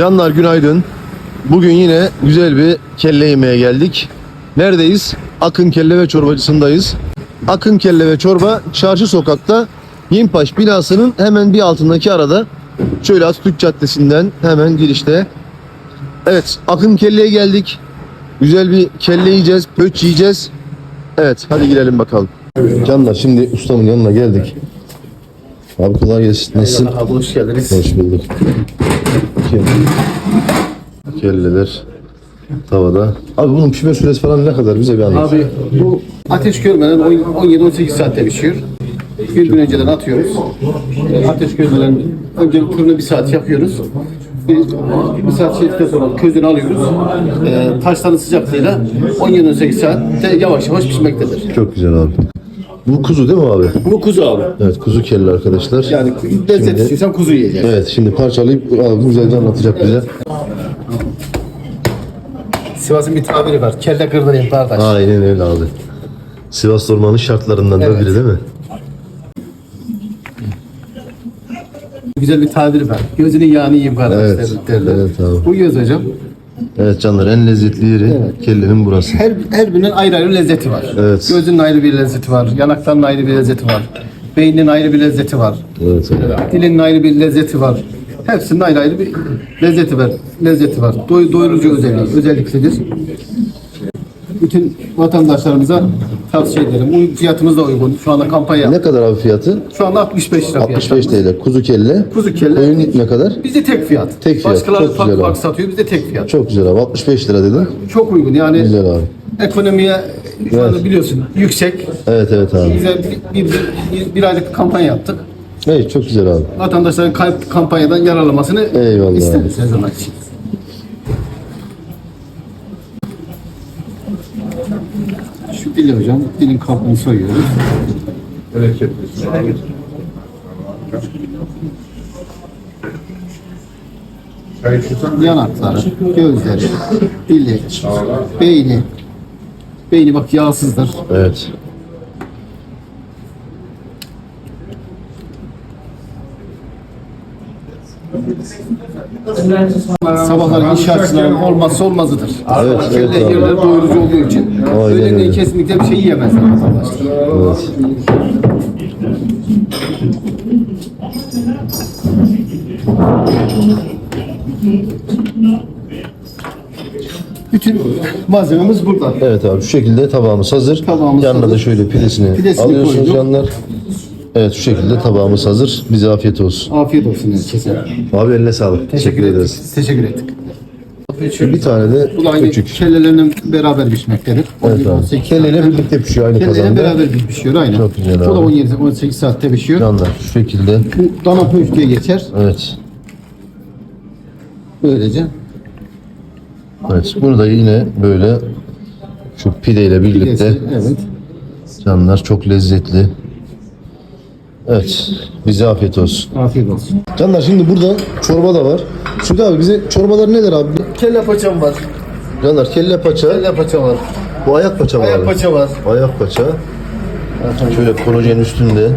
Canlar günaydın. Bugün yine güzel bir kelle yemeye geldik. Neredeyiz? Akın Kelle ve Çorbacısındayız. Akın Kelle ve Çorba Çarşı Sokak'ta Yimpaş binasının hemen bir altındaki arada. Şöyle Atatürk Caddesi'nden hemen girişte. Evet Akın Kelle'ye geldik. Güzel bir kelle yiyeceğiz, pöç yiyeceğiz. Evet hadi girelim bakalım. Canlar şimdi ustamın yanına geldik. Abi kolay gelsin. Nasılsın? Abi hoş geldiniz. Hoş bulduk. Kelle- Kelleler tavada. Abi bunun pişme süresi falan ne kadar bize bir anlat. Abi bu ateş görmeden 17-18 saatte pişiyor. Bir gün önceden atıyoruz. E, Ateş görmeden önce fırını bir saat yakıyoruz. Bir, bir saat çektikten sonra közünü alıyoruz. E, taşların sıcaklığıyla 17-18 saatte yavaş yavaş pişmektedir. Çok güzel abi. Bu kuzu değil mi abi? Bu kuzu abi. Evet kuzu kelle arkadaşlar. Yani lezzet istiyorsan kuzu yiyeceksin. Evet şimdi parçalayıp abi güzelce anlatacak bize. Sivas'ın bir tabiri var. Kelle kırdırayım kardeş. Aynen öyle abi. Sivas ormanın şartlarından da Evet. biri değil mi? Güzel bir tabiri var. Gözünün yağını yiyeyim kardeş Evet, derler. evet abi. Bu göz hocam. Evet canlar en lezzetli yeri kellenin burası. Her, her birinin ayrı ayrı lezzeti var. Evet. Gözünün ayrı bir lezzeti var. Yanaklarının ayrı bir lezzeti var. Beyninin ayrı bir lezzeti var. Evet. Dilinin ayrı bir lezzeti var. Hepsinin ayrı ayrı bir lezzeti var. Lezzeti var. Doy, doyurucu özelliği, özelliklidir. Bütün vatandaşlarımıza tavsiye ederim. Bu fiyatımız da uygun. Şu anda kampanya. Ne kadar abi fiyatı? Şu anda 65 lira 65 fiyatı. TL. Kuzu kelle. Kuzu kelle. Koyun ne kadar? Bizde tek fiyat. Tek fiyat, Başkaları çok güzel abi. satıyor. Bizde tek fiyat. Çok güzel abi. 65 lira dedin. Çok uygun. Yani Güzel abi. ekonomiye şu anda Evet. biliyorsun yüksek. Evet evet abi. Bize bir, bir, bir, bir aylık kampanya yaptık. Evet çok güzel abi. Vatandaşların kampanyadan yararlanmasını Eyvallah. isteriz her zaman için. Dili hocam, dilin kabuğunu soyuyoruz. Yanakları, gözleri, dili, beyni. Beyni bak yağsızdır. Evet. Sabahları iş açısından olmazsa olmazıdır. Evet, Kelle evet abi. yerleri doyurucu olduğu için. Aynen Öğlenleyin öyle. kesinlikle bir şey yiyemezler arkadaşlar. Evet. Bütün malzememiz burada. Evet abi şu şekilde tabağımız hazır. Tabağımız Yanına hazır. da şöyle pidesini, Pidesini alıyorsunuz koyduk. canlar. Evet şu şekilde tabağımız hazır. Bize afiyet olsun. Afiyet olsun herkese. Abi eline sağlık. Teşekkür, ederiz. Teşekkür ettik. Bir tane de Bu da aynı küçük. kellelerinin beraber pişmektedir. Evet 17-18 abi. Kelleyle birlikte pişiyor aynı Kelleyle kazanda. beraber pişiyor aynen. Çok güzel O da abi. 17-18 saatte pişiyor. Canlar şu şekilde. Bu dana pöf diye geçer. Evet. Böylece. Evet. Burada yine böyle şu pideyle birlikte evet. canlar çok lezzetli. Evet. Bize afiyet olsun. Afiyet olsun. Canlar şimdi burada çorba da var. Şimdi abi bize çorbalar neler abi? Kelle paçam var. Canlar kelle paça. Kelle paça var. Bu ayak paça mı Ayak abi? paça var. Ayak paça. Şöyle kolajen üstünde.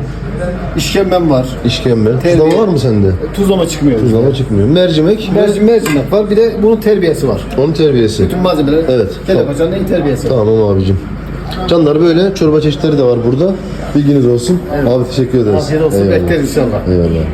İşkembem var. işkembe. Tuzlama var mı sende? Tuzlama çıkmıyor. Tuzlama çıkmıyor. Mercimek. Merc mercimek var. Bir de bunun terbiyesi var. Onun terbiyesi. Tüm malzemeler. Evet, Kelle tamam. paçanın en terbiyesi. Tamam abicim. Canlar böyle çorba çeşitleri de var burada. Bilginiz olsun. Abi teşekkür ederiz. Afiyet olsun. Eyvallah. Bekleriz inşallah. Eyvallah.